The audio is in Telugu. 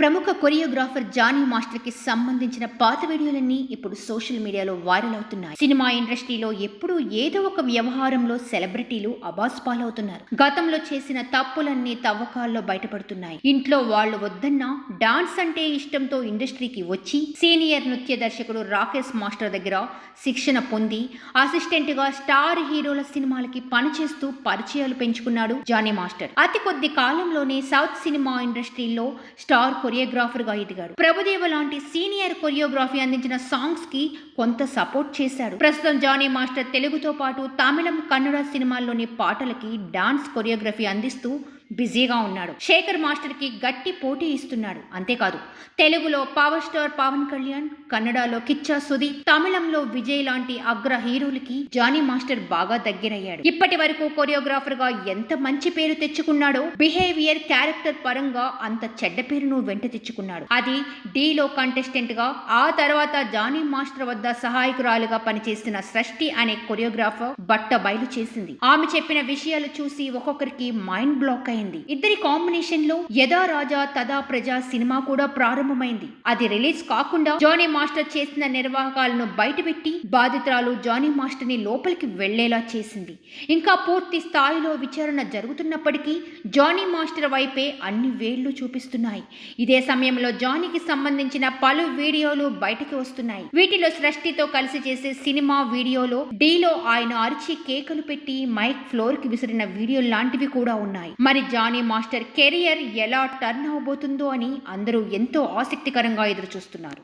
ప్రముఖ కొరియోగ్రాఫర్ జానీ మాస్టర్కి సంబంధించిన పాత వీడియోలన్నీ ఇప్పుడు సోషల్ మీడియాలో వైరల్ అవుతున్నాయి. సినిమా ఇండస్ట్రీలో ఎప్పుడూ ఏదో ఒక వ్యవహారంలో సెలబ్రిటీలు అబాస్ పాలవుతున్నారు. గతంలో చేసిన తప్పులన్నీ తవ్వకాల్లో బయటపడుతున్నాయి. ఇంట్లో వాళ్ళు వద్దన్నా డాన్స్ అంటే ఇష్టంతో ఇండస్ట్రీకి వచ్చి సీనియర్ నృత్య దర్శకుడు రాకేష్ మాస్టర్ దగ్గర శిక్షణ పొంది అసిస్టెంట్గా స్టార్ హీరోల సినిమాలకి పనిచేస్తూ పరిచయాలు పెంచుకున్నాడు జానీ మాస్టర్. అతి కొద్ది కాలంలోనే సౌత్ సినిమా ఇండస్ట్రీలో స్టార్ కొరియోగ్రాఫర్గా ఎదిగాడు. ప్రభుదేవ లాంటి సీనియర్ కొరియోగ్రఫీ అందించిన సాంగ్స్కి కొంత సపోర్ట్ చేశాడు. ప్రస్తుతం జానీ మాస్టర్ తెలుగుతో పాటు తమిళం కన్నడ సినిమాల్లోని పాటలకి డాన్స్ కొరియోగ్రఫీ అందిస్తూ బిజీగా ఉన్నాడు. శేఖర్ మాస్టర్కి గట్టి పోటీ ఇస్తున్నాడు. అంతేకాదు తెలుగులో పవర్ స్టార్ పవన్ కళ్యాణ్ కన్నడలో కిచ్చా సుదీప్ తమిళంలో విజయ్ లాంటి అగ్ర హీరోలకి జానీ మాస్టర్ బాగా దగ్గరయ్యాడు. ఇప్పటి వరకు కొరియోగ్రాఫర్గా ఎంత మంచి పేరు తెచ్చుకున్నాడో బిహేవియర్ క్యారెక్టర్ పరంగా అంత చెడ్డ పేరును వెంట తెచ్చుకున్నాడు. అది డీలో కంటెస్టెంట్గా ఆ తర్వాత జానీ మాస్టర్ వద్ద సహాయకురాలుగా పనిచేసిన సృష్టి అనే కొరియోగ్రాఫర్ బట్ట బయలు చేసింది. ఆమె చెప్పిన విషయాలు చూసి ఒక్కొక్కరికి మైండ్ బ్లాక్ అయింది. ఇద్దరి కాంబినేషన్లో యదా రాజా తదా ప్రజా సినిమా కూడా ప్రారంభమైంది. అది రిలీజ్ కాకుండా జానీ మాస్టర్ చేసిన నిర్వాహకాలను బయటపెట్టి బాధితురాలు జానీ మాస్టర్ని లోపలికి వెళ్ళేలా చేసింది. ఇంకా పూర్తి స్థాయిలో విచారణ జరుగుతున్నప్పటికీ జానీ మాస్టర్ వైపే అన్ని వేళ్ళు చూపిస్తున్నాయి. ఇదే సమయంలో జానీకి సంబంధించిన పలు వీడియోలు బయటకు వస్తున్నాయి. వీటిలో సృష్టితో కలిసి చేసే సినిమా వీడియోలో డీలో ఆయన అరిచి కేకలు పెట్టి మైక్ ఫ్లోర్కి విసిరిన వీడియో లాంటివి కూడా ఉన్నాయి. మరి జానీ మాస్టర్ కెరియర్ ఎలా టర్న్ అవబోతుందో అని అందరూ ఎంతో ఆసక్తికరంగా ఎదురుచూస్తున్నారు.